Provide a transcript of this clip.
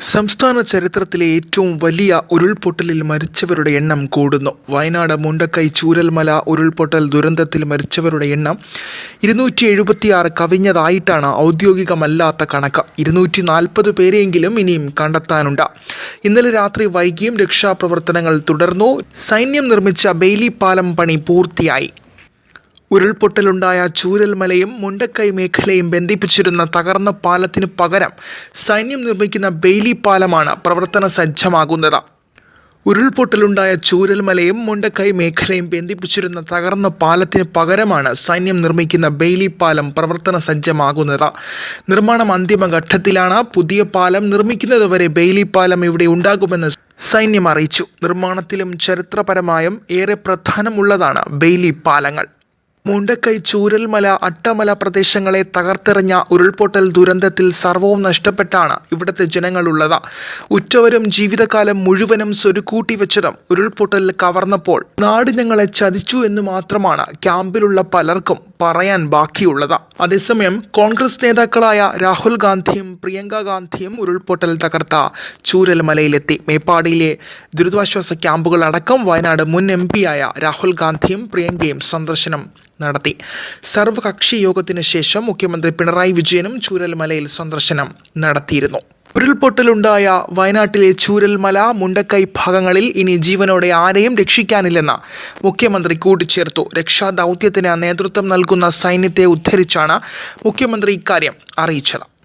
സംസ്ഥാന ചരിത്രത്തിലെ ഏറ്റവും വലിയ ഉരുൾപൊട്ടലിൽ മരിച്ചവരുടെ എണ്ണം കൂടുന്നു. വയനാട് മുണ്ടക്കൈ ചൂരൽമല ഉരുൾപൊട്ടൽ ദുരന്തത്തിൽ മരിച്ചവരുടെ എണ്ണം ഇരുന്നൂറ്റി എഴുപത്തിയാറ് കവിഞ്ഞതായിട്ടാണ് ഔദ്യോഗികമല്ലാത്ത കണക്ക്. ഇരുന്നൂറ്റി നാൽപ്പത് പേരെയെങ്കിലും ഇനിയും കണ്ടെത്താനുണ്ട്. ഇന്നലെ രാത്രി വൈകിയും രക്ഷാപ്രവർത്തനങ്ങൾ തുടർന്നു. സൈന്യം നിർമ്മിച്ച ബെയിലി പാലം പണി പൂർത്തിയായി. ഉരുൾപൊട്ടലുണ്ടായ ചൂരൽമലയും മുണ്ടക്കൈ മേഖലയും ബന്ധിപ്പിച്ചിരുന്ന തകർന്ന പാലത്തിന് പകരം സൈന്യം നിർമ്മിക്കുന്ന ബെയ്ലി പാലമാണ് പ്രവർത്തന സജ്ജമാകുന്നത്. ഉരുൾപൊട്ടലുണ്ടായ ചൂരൽമലയും മുണ്ടക്കൈ മേഖലയും ബന്ധിപ്പിച്ചിരുന്ന തകർന്ന പാലത്തിന് പകരമാണ് സൈന്യം നിർമ്മിക്കുന്ന ബെയ്ലി പാലം പ്രവർത്തന സജ്ജമാകുന്നത്. നിർമ്മാണം അന്തിമഘട്ടത്തിലാണ് പുതിയ പാലം നിർമ്മിക്കുന്നതുവരെ ബെയ്ലി പാലം ഇവിടെ ഉണ്ടാകുമെന്ന് സൈന്യം അറിയിച്ചു. നിർമ്മാണത്തിലും ചരിത്രപരമായും ഏറെ പ്രധാനമുള്ളതാണ് ബെയ്ലി പാലങ്ങൾ. മുണ്ടക്കൈ ചൂരൽമല അട്ടമല പ്രദേശങ്ങളെ തകർത്തെറിഞ്ഞ ഉരുൾപൊട്ടൽ ദുരന്തത്തിൽ സർവവും നഷ്ടപ്പെട്ടാണ് ഇവിടുത്തെ ജനങ്ങളുള്ളത്. ഉറ്റവരും ജീവിതകാലം മുഴുവനും സ്വരുക്കൂട്ടി വെച്ചതും ഉരുൾപൊട്ടൽ കവർന്നപ്പോൾ നാട് ഞങ്ങളെ ചതിച്ചു എന്ന് മാത്രമാണ് ക്യാമ്പിലുള്ള പലർക്കും പറയാൻ ബാക്കിയുള്ളത്. അതേസമയം കോൺഗ്രസ് നേതാക്കളായ രാഹുൽ ഗാന്ധിയും പ്രിയങ്ക ഗാന്ധിയും ഉരുൾപൊട്ടൽ തകർത്ത ചൂരൽമലയിലെത്തി. മേപ്പാടിയിലെ ദുരിതാശ്വാസ ക്യാമ്പുകൾ അടക്കം വയനാട് മുൻ എം പിയായ രാഹുൽ ഗാന്ധിയും പ്രിയങ്കയും സന്ദർശനം നടത്തി. സർവകക്ഷി യോഗത്തിന് ശേഷം മുഖ്യമന്ത്രി പിണറായി വിജയനും ചൂരൽമലയിൽ സന്ദർശനം നടത്തിയിരുന്നു. ഉരുൾപൊട്ടലുണ്ടായ വയനാട്ടിലെ ചൂരൽമല മുണ്ടക്കൈ ഭാഗങ്ങളിൽ ഇനി ജീവനോടെ ആരെയും രക്ഷിക്കാനില്ലെന്ന് മുഖ്യമന്ത്രി കൂട്ടിച്ചേർത്തു. രക്ഷാദൗത്യത്തിന് നേതൃത്വം നൽകുന്ന സൈന്യത്തെ ഉദ്ധരിച്ചാണ് മുഖ്യമന്ത്രി ഇക്കാര്യം അറിയിച്ചത്.